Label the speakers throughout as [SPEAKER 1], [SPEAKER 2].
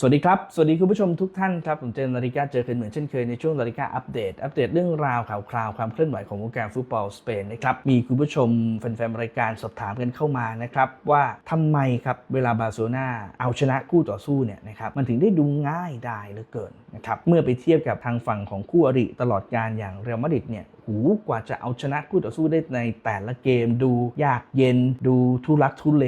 [SPEAKER 1] สวัสดีครับ สวัสดีคุณผู้ชมทุกท่านครับ ผมเจนนาฬิกาเจอกันเหมือนเช่นเคยในช่วงนาฬิกาอัปเดต อัปเดตเรื่องราวข่าวคราวความเคลื่อนไหวของวงการฟุตบอลสเปนนะครับ มีคุณผู้ชมแฟนๆรายการสอบถามกันเข้ามานะครับ ว่าทำไมครับเวลาบาร์เซโลนาเอาชนะคู่ต่อสู้เนี่ยนะครับมันถึงได้ดูง่ายไดายเหลือเกินนะครับเมื่อไปเทียบกับทางฝั่งของคู่อริตลอดการอย่างเรอัลมาดริดเนี่ย หูกว่าจะเอาชนะคู่ต่อสู้ได้ในแต่ละเกมดูยากเย็นดูทุลักทุเล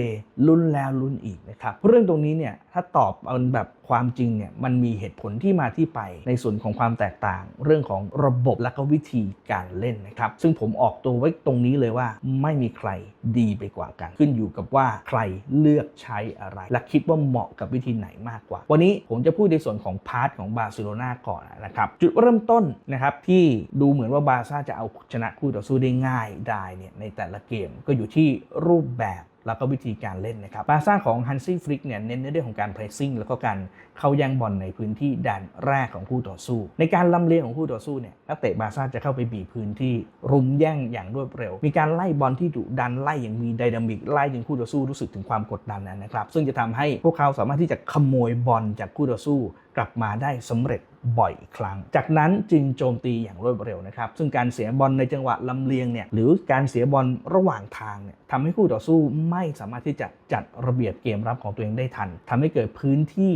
[SPEAKER 1] ลุ้นแล้วลุ้นอีกนะครับเรื่องตรงนี้เนี่ยถ้าตอบเอาแบบความจริงเนี่ยมันมีเหตุผลที่มาที่ไปในส่วนของความแตกต่าง เรื่องของระบบและก็วิธีการเล่นนะครับซึ่งผมออกตัวไว้ตรงนี้เลยว่า ไม่มีใครดีไปกว่ากัน ขึ้นอยู่กับว่าใครเลือกใช้อะไร และคิดว่าเหมาะกับวิธีไหนมากกว่า วันนี้ผมจะพูดในส่วนของพาร์ทของบาร์เซโลนาก่อนนะครับจุดเริ่มต้นนะครับที่ดูเหมือนว่าบาร์ซ่าจะเอาชนะคู่ต่อสู้ได้ง่ายได้เนี่ยในแต่ละเกมก็อยู่ที่รูปแบบแล้วก็วิธีการเล่นนะครับบาซ่าของฮันซี่ฟริกเนี่ยเน้นในเรื่องของการเพรสซิ่งแล้วก็การเข้าย่งบอลในพื้นที่ด่านแรกของคู่ต่อสู้ ในการลำเลียงของคู่ต่อสู้เนี่ยนักเตะบาซ่าจะเข้าไปบีบพื้นที่รุมแย่งอย่างรวดเร็ว มีการไล่บอลที่ดุดันไล่อย่างมีไดนามิกไล่จนคู่ต่อสู้รู้สึกถึงความกดดันนะครับซึ่งจะทำให้พวกเขาสามารถที่จะขโมยบอลจากคู่ต่อสู้กลับมาได้สำเร็จบ่อยครั้ง จากนั้นจึงโจมตีอย่างรวดเร็วนะครับ ซึ่งการเสียบอลในจังหวะลำเลียงเนี่ยหรือการเสียบอลระหว่างทางเนี่ยทำให้คู่ต่อสู้ไม่สามารถที่จะจัดระเบียบเกมรับของตัวเองได้ทันทำให้เกิดพื้นที่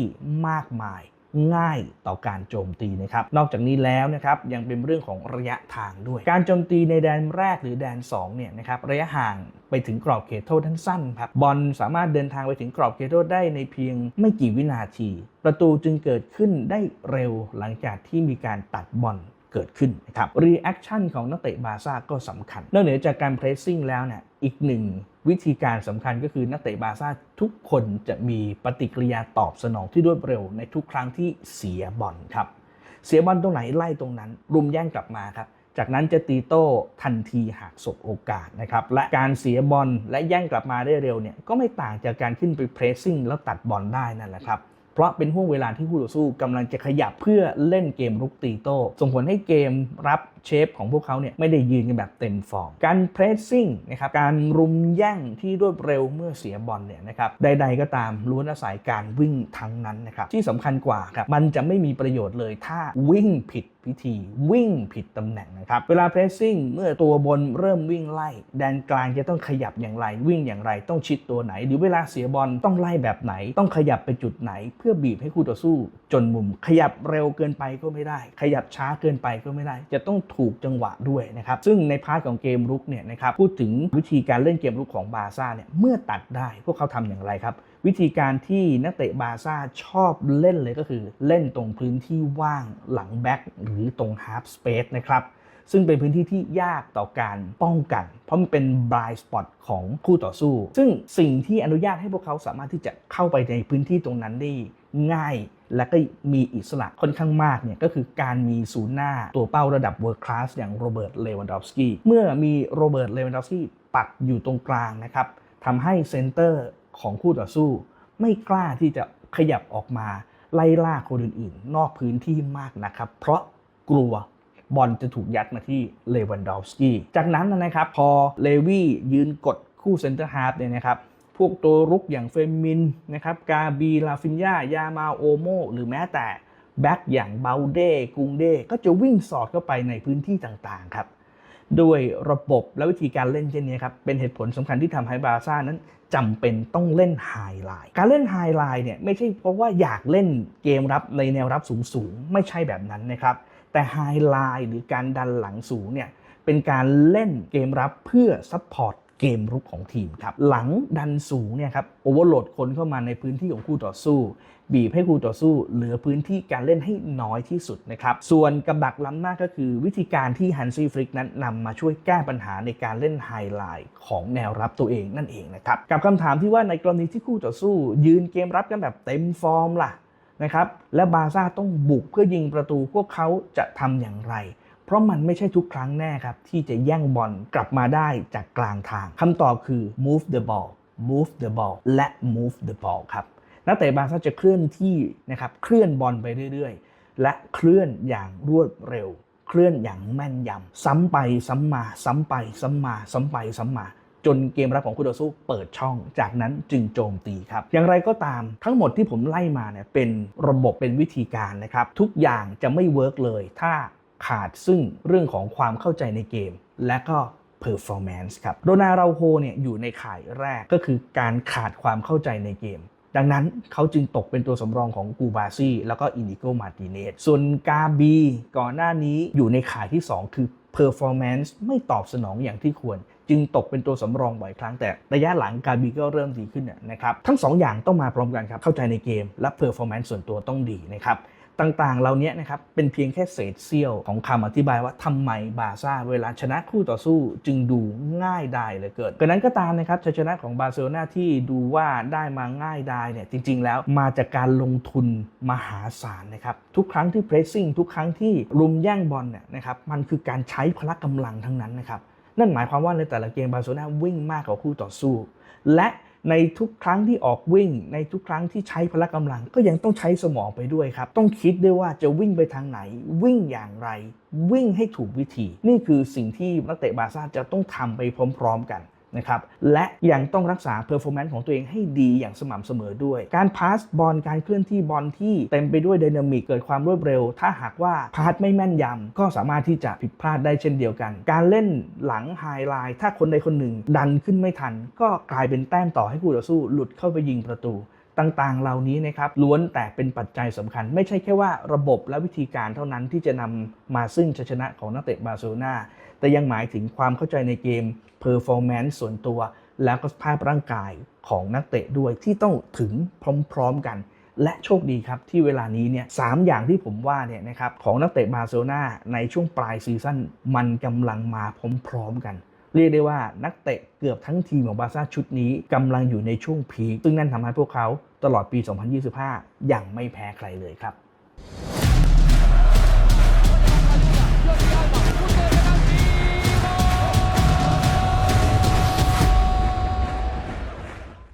[SPEAKER 1] มากมาย ง่ายต่อการโจมตีนะครับ นอกจากนี้แล้วนะครับยังเป็นเรื่องของระยะทางด้วย การโจมตีในแดนแรกหรือแดน2เนี่ยนะครับระยะห่างไปถึงกรอบเขตโทษทั้นสั้นครับบอลสามารถเดินทางไปถึงกรอบเขตโทษได้ในเพียงไม่กี่วินาที ประตูจึงเกิดขึ้นได้เร็วหลังจากที่มีการตัดบอล เกิดขึ้นนะครับรีแอคชั่นของนักเตะบาร์ซ่าก็สำคัญนอกเหนือจากการเพรสซิ่งแล้วเนี่ยอีกหนึ่งวิธีการสำคัญก็คือนักเตะบาร์ซ่าทุกคนจะมีปฏิกิริยาตอบสนองที่รวดเร็วในทุกครั้งที่เสียบอลครับ เสียบอลตรงไหนไล่ตรงนั้น รุมแย่งกลับมาครับจากนั้นจะตีโต้ทันทีหากสบโอกาสนะครับและการเสียบอลและแย่งกลับมาได้เร็วเนี่ยก็ไม่ต่างจากการขึ้นไปเพรสซิ่งแล้วตัดบอลได้นั่นแหละครับ เพราะเป็นห่วงเวลาที่คู่ต่อสู้กำลังจะขยับเพื่อเล่นเกมรุกตีโต้ส่งผลให้เกมรับ เชฟของพวกเขาเนี่ยไม่ได้ยืนกันแบบเต็มฟอร์ม การเพรสซิ่งนะครับการรุมแย่งที่รวดเร็วเมื่อเสียบอลเนี่ยนะครับใด ๆ ก็ตามล้วนอาศัยการวิ่งทั้งนั้นนะครับที่สำคัญกว่าครับมันจะไม่มีประโยชน์เลยถ้าวิ่งผิดพิธีวิ่งผิดตำแหน่งนะครับ เวลาเพรสซิ่งเมื่อตัวบนเริ่มวิ่งไล่ แดนกลางจะต้องขยับอย่างไร วิ่งอย่างไร ต้องชิดตัวไหน หรือเวลาเสียบอลต้องไล่แบบไหน ต้องขยับไปจุดไหน เพื่อบีบให้คู่ต่อสู้ จนมุม ขยับเร็วเกินไปก็ไม่ได้ ขยับช้าเกินไปก็ไม่ได้ จะต้องถูกจังหวะด้วยนะครับ ซึ่งในพาร์ทของเกมรุกเนี่ยนะครับพูดถึงวิธีการเล่นเกมรุกของบาซ่าเนี่ยเมื่อตัดได้พวกเขาทำอย่างไรครับ วิธีการที่นักเตะบาซ่าชอบเล่นเลยก็คือ เล่นตรงพื้นที่ว่างหลังแบ็กหรือตรงฮาร์ s สเปซนะครับซึ่งเป็นพื้นที่ที่ยากต่อการป้องกัน เพราะมันเป็นบลายสปอตของคู่ต่อสู้ ซึ่งสิ่งที่อนุญาตให้พวกเขาสามารถที่จะเข้าไปในพื้นที่ตรงนั้นได้ง่าย และก็มีอิสระค่อนข้างมากเนี่ยก็คือการมีศูนย์หน้าตัวเป้าระดับเวิร์คลาสอย่างโรเบิร์ตเลวันดอฟสกี้เมื่อมีโรเบิร์ตเลวันดอฟสกี้ปักอยู่ตรงกลางนะครับทำให้เซนเตอร์ของคู่ต่อสู้ ไม่กล้าที่จะขยับออกมาไล่ล่าคนอื่นๆ นอกพื้นที่มากนะครับ เพราะกลัวบอลจะถูกยัดมาที่เลวันดอฟสกี้จากนั้นนะครับพอเลวี่ยืนกดคู่เซนเตอร์ฮาร์ฟเนี่ยนะครับ พวกตัวรุกอย่างเฟมินนะครับกาบีลาฟินยายามาโอโมหรือแม้แต่แบ็กอย่างเบลเดกุงเดก็จะวิ่งสอดเข้าไปในพื้นที่ต่างๆครับด้วยระบบและวิธีการเล่นเช่นนี้ครับเป็นเหตุผลสำคัญที่ทำให้บาซ่านั้นจำเป็นต้องเล่นไฮไลน์การเล่นไฮไลน์เนี่ยไม่ใช่เพราะว่าอยากเล่นเกมรับในแนวรับสูงๆ ไม่ใช่แบบนั้นนะครับ แต่ไฮไลน์หรือการดันหลังสูงเนี่ยเป็นการเล่นเกมรับเพื่อซัพพอร์ต เกมรุกของทีมครับหลังดันสูงเนี่ยครับโอเวอร์โหลดคนเข้ามาในพื้นที่ของคู่ต่อสู้ บีบให้คู่ต่อสู้ เหลือพื้นที่การเล่นให้น้อยที่สุดนะครับส่วนกับดักล้ำหน้าก็คือวิธีการที่ฮันซี่ฟริกนั้นนำมาช่วยแก้ปัญหาในการเล่นไฮไลน์ของแนวรับตัวเองนั่นเองนะครับกับคำถามที่ว่าในกรณีที่คู่ต่อสู้ ยืนเกมรับกันแบบเต็มฟอร์มล่ะนะครับและบาซ่าต้องบุกเพื่อยิงประตูพวกเขาจะทำอย่างไร เพราะมันไม่ใช่ทุกครั้งแน่ครับ ที่จะแย่งบอลกลับมาได้จากกลางทางคำตอบคือ move the ball move the ball และ move the ball ครับนักเตะบาร์ซ่าจะเคลื่อนที่นะครับเคลื่อนบอลไปเรื่อยๆ และเคลื่อนอย่างรวดเร็ว เคลื่อนอย่างแม่นยำซ้ำไปซ้ำมา ซ้ำไปซ้ำมาซ้ำไปซ้ำมา จนเกมรับของคู่ต่อสู้เปิดช่อง จากนั้นจึงโจมตีครับ อย่างไรก็ตามทั้งหมดที่ผมไล่มาเนี่ยเป็นระบบเป็นวิธีการนะครับ ทุกอย่างจะไม่เวิร์กเลย ถ้า ขาดซึ่งเรื่องของความเข้าใจในเกม และก็ performance ครับโรนาเราโฮเนี่ยอยู่ในข่ายแรกก็คือการขาดความเข้าใจในเกมดังนั้นเขาจึงตกเป็นตัวสำรองของกูบาซี่แล้วก็อินิโกมาติเนสส่วนกาบีก่อนหน้านี้อยู่ในข่ายที่ 2 คือ performance ไม่ตอบสนองอย่างที่ควร จึงตกเป็นตัวสำรองบ่อยครั้งแต่ระยะหลังกาบีก็เริ่มดีขึ้นนะครับ ทั้ง2อย่างต้องมาพร้อมกันครับ เข้าใจในเกมและ performance ส่วนตัวต้องดีนะครับ ต่างๆ เหล่านี้นะครับเป็นเพียงแค่เศษเสี้ยวของคำอธิบายว่าทำไมบาซ่าเวลาชนะคู่ต่อสู้จึงดูง่ายดายเหลือเกินกระนั้นก็ตามนะครับชัยชนะของบาร์เซโลนาที่ดูว่าได้มาง่ายดายเนี่ยจริง ๆ แล้วมาจากการลงทุนมหาศาลนะครับทุกครั้งที่เพรสซิ่งทุกครั้งที่รุมแย่งบอลเนี่ยนะครับมันคือการใช้พละกำลังทั้งนั้นนะครับนั่นหมายความว่าในแต่ละเกมบาร์เซโลนาวิ่งมากกว่าคู่ต่อสู้ และ ในทุกครั้งที่ออกวิ่ง ในทุกครั้งที่ใช้พละกำลัง ก็ยังต้องใช้สมองไปด้วยครับ ต้องคิดด้วยว่าจะวิ่งไปทางไหน วิ่งอย่างไร วิ่งให้ถูกวิธี นี่คือสิ่งที่นักเตะบาซ่าจะต้องทำไปพร้อม ๆ กัน นะครับและยังต้องรักษาเพอร์ฟอร์แมนซ์ของตัวเองให้ดีอย่างสม่ำเสมอด้วย การพาสบอลการเคลื่อนที่บอลที่เต็มไปด้วยไดนามิกเกิดความรวดเร็ว ถ้าหากว่าพาสไม่แม่นยำก็สามารถที่จะผิดพลาดได้เช่นเดียวกัน การเล่นหลังไฮไลน์ถ้าคนใดคนหนึ่งดันขึ้นไม่ทัน ก็กลายเป็นแต้มต่อให้คู่ต่อสู้หลุดเข้าไปยิงประตู ต่างๆ เหล่านี้นะครับล้วนแต่เป็นปัจจัยสำคัญ ไม่ใช่แค่ว่าระบบและวิธีการเท่านั้นที่จะนำมาซึ่งชัยชนะของนักเตะบาร์เซโลนาแต่ยังหมายถึงความเข้าใจในเกม performance ส่วนตัว แล้วก็ภาพร่างกายของนักเตะด้วยที่ต้องถึงพร้อมๆกัน และโชคดีครับที่เวลานี้เนี่ยสามอย่างที่ผมว่าเนี่ยนะครับของนักเตะบาร์เซโลนาในช่วงปลายซีซั่นมันกำลังมาพร้อมๆกัน เรียกได้ว่านักเตะเกือบทั้งทีมของบาซ่าชุดนี้กำลังอยู่ในช่วงพีคซึ่งนั่นทำให้พวกเขาตลอดปี 2025 อย่างไม่แพ้ใครเลยครับ